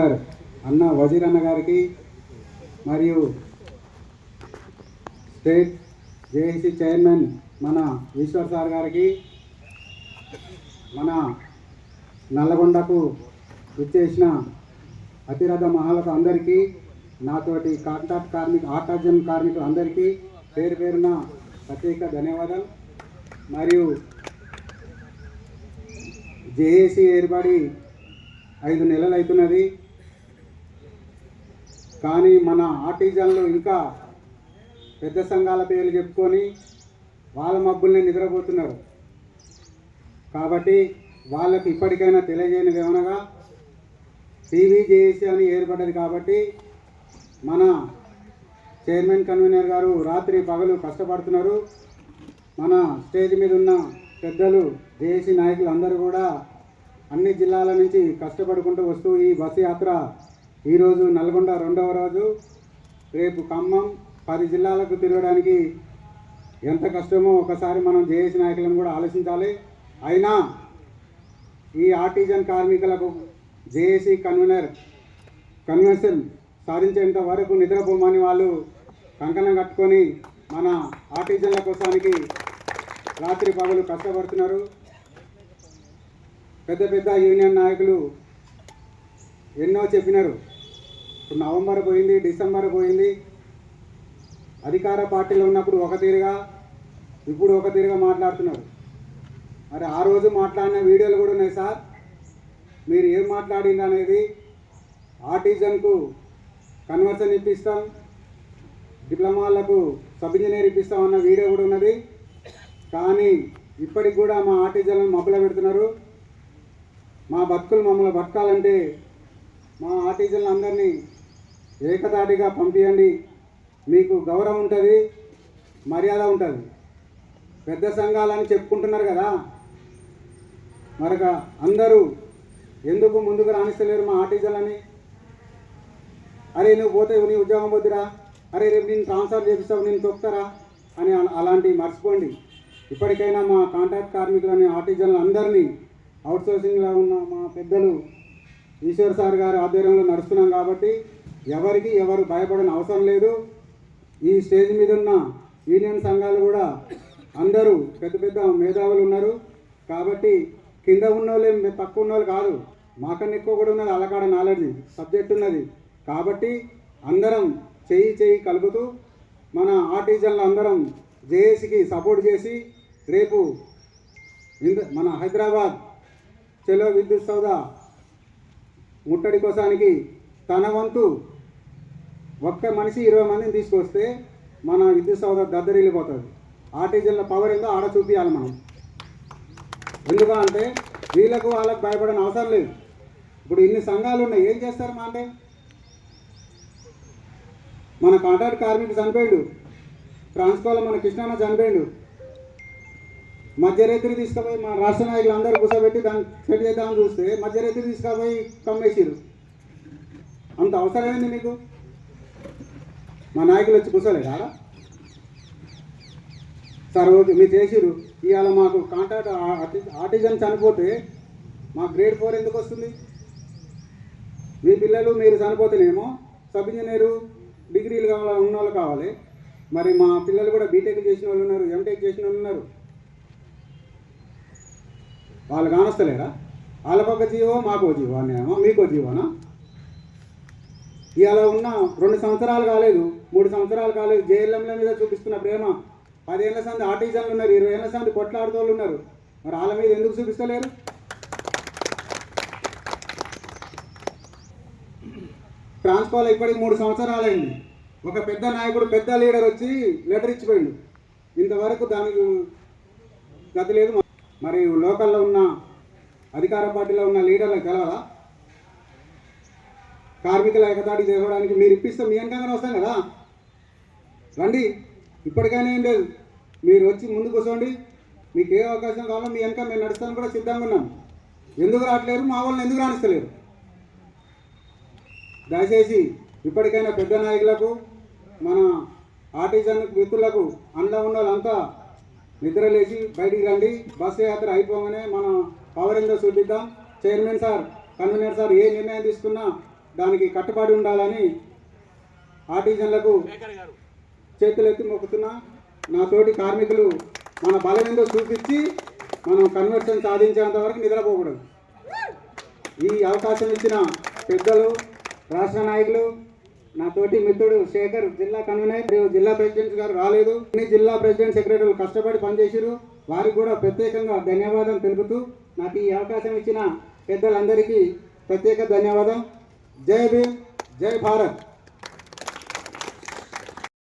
Founder అన్న వజీర్ అన్న గారికి మరియు స్టేట్ జేఏసీ చైర్మన్ మన ఈశ్వర్ సార్ గారికి మన నల్లగొండకు విచ్చేసిన అతిరథ మహాలకు అందరికీ నాతోటి కాంటాక్ట్ కార్మిక ఆటాజన్ కార్మికులు అందరికీ పేరు పేరున ప్రత్యేక ధన్యవాదాలు. మరియు జేఏసీ ఏర్పడి ఐదు నెలలు అవుతున్నది. కానీ మన ఆర్టిజన్లు ఇంకా పెద్ద సంఘాల పేర్లు చెప్పుకొని వాళ్ళ మబ్బుల్ని నిద్రపోతున్నారు. కాబట్టి వాళ్ళకి ఇప్పటికైనా తెలియజేయనిది ఏమనగా టీవీజేఏసీ అని ఏర్పడ్డది కాబట్టి మన చైర్మన్ కన్వీనర్ గారు రాత్రి పగలు కష్టపడుతున్నారు. మన స్టేజ్ మీద ఉన్న పెద్దలు జేఏసీ నాయకులు అందరూ కూడా అన్ని జిల్లాల నుంచి కష్టపడుకుంటూ వస్తూ ఈ బస్సు యాత్ర ఈరోజు నల్గొండ రెండవ రోజు. రేపు ఖమ్మం పది జిల్లాలకు తిరగడానికి ఎంత కష్టమో ఒకసారి మనం జేఏసీ నాయకులను కూడా ఆలోచించాలి. అయినా ఈ ఆర్టిజన్ కార్మికులకు జేఏసీ కన్వీనర్ కన్వెన్షన్ సాధించేంత వరకు నిద్రపోమని వాళ్ళు కంకణం కట్టుకొని మన ఆర్టిజన్ల కోసానికి రాత్రి పగలు కష్టపడుతున్నారు. పెద్ద పెద్ద యూనియన్ నాయకులు ఎన్నో చెప్పినారు. ఇప్పుడు నవంబర్ పోయింది డిసెంబర్ పోయింది. అధికార పార్టీలో ఉన్నప్పుడు ఒక తీరుగా ఇప్పుడు ఒక తీరుగా మాట్లాడుతున్నారు. మరి ఆ రోజు మాట్లాడిన వీడియోలు కూడా ఉన్నాయి సార్. మీరు ఏం మాట్లాడింది అనేది ఆర్టిజన్కు కన్వర్షన్ ఇప్పిస్తాం డిప్లొమాలకు సబ్ ఇంజనీర్ ఇప్పిస్తాం అన్న వీడియో కూడా ఉన్నది. కానీ ఇప్పటికి కూడా మా ఆర్టిజన్లను మబ్బుల పెడుతున్నారు. మా బతుకులు మమ్మల్ని బతకాలంటే మా ఆర్టిజన్లు అందరినీ ఏకతాటిగా పంపించండి మీకు గౌరవం ఉంటుంది మర్యాద ఉంటుంది. పెద్ద సంఘాలని చెప్పుకుంటున్నారు కదా. మరొక అందరూ ఎందుకు ముందుకు రాణిస్తలేరు మా ఆర్టిజన్లని అరే నువ్వు పోతే నీ ఉద్యోగం వద్దురా అరే రేపు నేను ట్రాన్స్ఫర్ చేపిస్తావు నేను తొక్కుతారా? అని అలాంటివి మర్చిపోండి. ఇప్పటికైనా మా కాంట్రాక్ట్ కార్మికులని ఆర్టిజన్లు అందరినీ అవుట్సోర్సింగ్లో ఉన్న మా పెద్దలు ఈశ్వర్ సార్ గారి ఆధ్వర్యంలో నడుస్తున్నాం కాబట్టి ఎవరికి ఎవరు భయపడని అవసరం లేదు. ఈ స్టేజ్ మీద ఉన్న యూనియన్ సంఘాలు కూడా అందరూ పెద్ద పెద్ద మేధావులు ఉన్నారు. కాబట్టి కింద ఉన్న వాళ్ళే తక్కువ ఉన్న వాళ్ళు కాదు. మాకన్నా ఎక్కువ కూడా ఉన్నది అలకాడ నాలెడ్జ్ సబ్జెక్ట్ ఉన్నది. కాబట్టి అందరం చేయి చేయి కలుపుతూ మన ఆర్టిజన్లు అందరం జేఏసీకి సపోర్ట్ చేసి రేపు మన హైదరాబాద్ చెలో విద్యుత్ సౌద ముట్టడి కోసానికి తన వంతు ఒక్క మనిషి ఇరవై మందిని తీసుకొస్తే మన విద్యుత్ సౌద దద్దరిల్లిపోతుంది. ఆర్టిజన్ల పవర్ ఏందో ఆడ చూపించాలి మనం. ఎందుకు అంటే వీళ్ళకు వాళ్ళకు భయపడని అవసరం లేదు. ఇప్పుడు ఇన్ని సంఘాలు ఉన్నాయి ఏం చేస్తారు మా అంటే? మన కాంట్రాక్ట్ కార్మికుడు చనిపోయాడు. ట్రాన్స్కోలో మన కృష్ణాన్న చనిపోయాడు. మధ్యరేత్రి తీసుకుపోయి మా రాష్ట్ర నాయకులు అందరూ కూర్చోబెట్టి దాన్ని సెట్ చేద్దామని చూస్తే మధ్యరేత్రి తీసుకుపోయి కమ్మేసిరు అంత అవసరమైంది మీకు? మా నాయకులు వచ్చి కూర్చోలేదా ఆడ? సార్ ఓకే మీరు చేసిరు ఇవాళ మాకు కాంట్రాక్ట్ ఆర్టిజన్ చనిపోతే మా గ్రేడ్ ఫోర్ ఎందుకు వస్తుంది? మీ పిల్లలు మీరు చనిపోతేనేమో సబ్ ఇంజనీరు డిగ్రీలు కావాలి ఉన్న వాళ్ళు కావాలి. మరి మా పిల్లలు కూడా బీటెక్ చేసిన వాళ్ళు ఉన్నారు ఎంటెక్ చేసిన వాళ్ళు ఉన్నారు. వాళ్ళు కానొస్తలేరా? పక్క జీవో మాకో జీవో అన్నేమో మీకో జీవోనా? ఇవాళ ఉన్న రెండు సంవత్సరాలు కాలేదు మూడు సంవత్సరాలు కాలేదు జేఎల్ఎంల మీద చూపిస్తున్న ప్రేమ. పదేళ్ళ సంది ఆర్టిజన్లు ఉన్నారు ఇరవై ఏళ్ళ సంది కొట్లాడుతోళ్ళు ఉన్నారు. మరి వాళ్ళ మీద ఎందుకు చూపిస్తలేరు? ట్రాన్స్ఫాల్ ఇప్పటికి మూడు సంవత్సరాలైంది. ఒక పెద్ద నాయకుడు పెద్ద లీడర్ వచ్చి లెటర్ ఇచ్చిపోయిండు. ఇంతవరకు దానికి గతి లేదు. మరి లోకల్లో ఉన్న అధికార పార్టీలో ఉన్న లీడర్లకు తెలవదా కార్మికుల ఎగతాడి చేసుకోవడానికి మీరు ఇప్పిస్తే మీ వెనకంగానే వస్తాం కదా? రండి. ఇప్పటికైనా ఏం లేదు. మీరు వచ్చి ముందు కూర్చోండి. మీకు ఏ అవకాశం కావాలో మీ వెనక మేము నడుస్తాను కూడా సిద్ధంగా ఉన్నాం. ఎందుకు రావట్లేరు? మా వాళ్ళని ఎందుకు రాణిస్తలేరు? దయచేసి ఇప్పటికైనా పెద్ద నాయకులకు మన ఆర్టిజన్ మిత్రులకు అండ ఉన్న వాళ్ళంతా నిద్రలేసి బయటికి రండి. బస్సు యాత్ర అయిపోగానే మన పవర్ ఏందో చూపిద్దాం చైర్మన్ సార్ కన్వీనర్ సార్ ఏ నిర్ణయం తీసుకున్నా దానికి కట్టుబడి ఉండాలని ఆర్టిజన్లకు చేతులెత్తి మొక్కుతున్నా. నా తోటి కార్మికులు మన బలమేందో చూపించి మనం కన్వర్షన్ సాధించేంత వరకు నిద్రపోకూడదు. ఈ అవకాశం ఇచ్చిన పెద్దలు రాష్ట్ర నాయకులు నా తోటి మిత్రుడు శేఖర్ జిల్లా కన్వీనర్ జిల్లా ప్రెసిడెంట్ గారు రాలేదు. అన్ని జిల్లా ప్రెసిడెంట్ సెక్రటరీలు కష్టపడి పనిచేసారు వారికి కూడా ప్రత్యేకంగా ధన్యవాదం తెలుపుతూ నాకు ఈ అవకాశం ఇచ్చిన పెద్దలందరికీ ప్రత్యేక ధన్యవాదం जय भीम जय भारत।